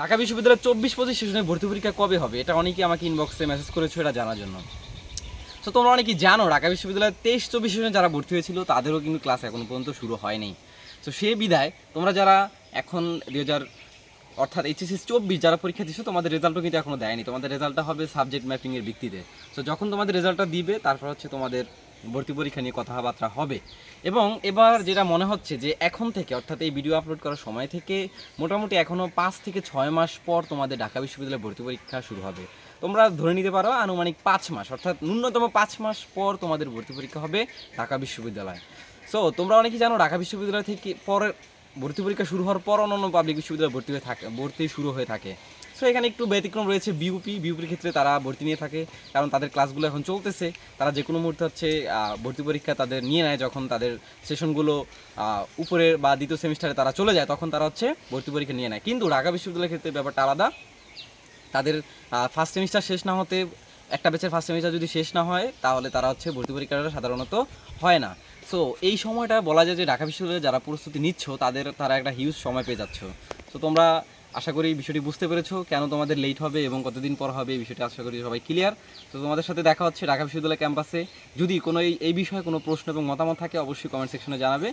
ঢাকা বিশ্ববিদ্যালয়ের চব্বিশ পঁচিশ সেশনে ভর্তি পরীক্ষা কবে হবে? এটা অনেকেই আমাকে ইনবক্সে মেসেজ করেছ, এটা জানার জন্য। তো তোমরা অনেকেই জানো, ঢাকা বিশ্ববিদ্যালয়ের তেইশ, চব্বিশ সেশনে যারা ভর্তি হয়েছিল, তাদেরও কিন্তু ক্লাস এখনও পর্যন্ত শুরু হয়নি। তো সে বিদায় তোমরা যারা এখন দুই হাজার অর্থাৎ এইচএসসি চব্বিশ যারা পরীক্ষা দিচ্ছ তোমাদের রেজাল্টও কিন্তু এখনও দেয়নি। তোমাদের রেজাল্টটা হবে সাবজেক্ট ম্যাপিংয়ের ভিত্তিতে। তো যখন তোমাদের রেজাল্টটা দিবে, তারপর হচ্ছে তোমাদের ভর্তি পরীক্ষা নিয়ে কথাবার্তা হবে। এবং এবার যেটা মনে হচ্ছে যে এখন থেকে, অর্থাৎ এই ভিডিও আপলোড করার সময় থেকে মোটামুটি এখনও পাঁচ থেকে ছয় মাস পর তোমাদের ঢাকা বিশ্ববিদ্যালয়ে ভর্তি পরীক্ষা শুরু হবে। তোমরা ধরে নিতে পারো আনুমানিক পাঁচ মাস, অর্থাৎ ন্যূনতম পাঁচ মাস পর তোমাদের ভর্তি পরীক্ষা হবে ঢাকা বিশ্ববিদ্যালয়ে। সো তোমরা অনেকেই জানো ঢাকা বিশ্ববিদ্যালয় থেকে পরের ভর্তি পরীক্ষা শুরু হওয়ার পর অন্যান্য পাবলিক বিশ্ববিদ্যালয়ে ভর্তি হয়ে থাকে, ভর্তি শুরু হয়ে থাকে। সো এখানে একটু ব্যতিক্রম রয়েছে বিউপি বিউপির ক্ষেত্রে তারা ভর্তি নিয়ে থাকে, কারণ তাদের ক্লাসগুলো এখন চলতেছে। তারা যে কোনো মুহূর্তে হচ্ছে ভর্তি পরীক্ষা তাদের নিয়ে নেয় যখন তাদের সেশনগুলো উপরের বা দ্বিতীয় সেমিস্টারে তারা চলে যায়, তখন তারা হচ্ছে ভর্তি পরীক্ষা নিয়ে নেয়। কিন্তু ঢাকা বিশ্ববিদ্যালয়ের ক্ষেত্রে ব্যাপারটা আলাদা। তাদের ফার্স্ট সেমিস্টার শেষ না হতে, একটা ব্যাচের ফার্স্ট সেমিস্টার যদি শেষ না হয়, তাহলে তারা হচ্ছে ভর্তি পরীক্ষাটা সাধারণত হয় না। সো এই সময়টা বলা যায় যে ঢাকা বিশ্ববিদ্যালয়ে যারা প্রস্তুতি নিচ্ছ, তাদের, তারা একটা হিউজ সময় পেয়ে যাচ্ছ। তো তোমরা আশা করি এই বিষয়টি বুঝতে পেরেছ কেন তোমাদের লেট হবে এবং কতদিন পর হবে, এই বিষয়টি আশা করি সবাই ক্লিয়ার তো তোমাদের সাথে দেখা হচ্ছে ঢাকা বিশ্ববিদ্যালয় ক্যাম্পাসে যদি কোনো এই বিষয়ে কোনো প্রশ্ন এবং মতামত থাকে, অবশ্যই কমেন্ট সেকশনে জানাবে।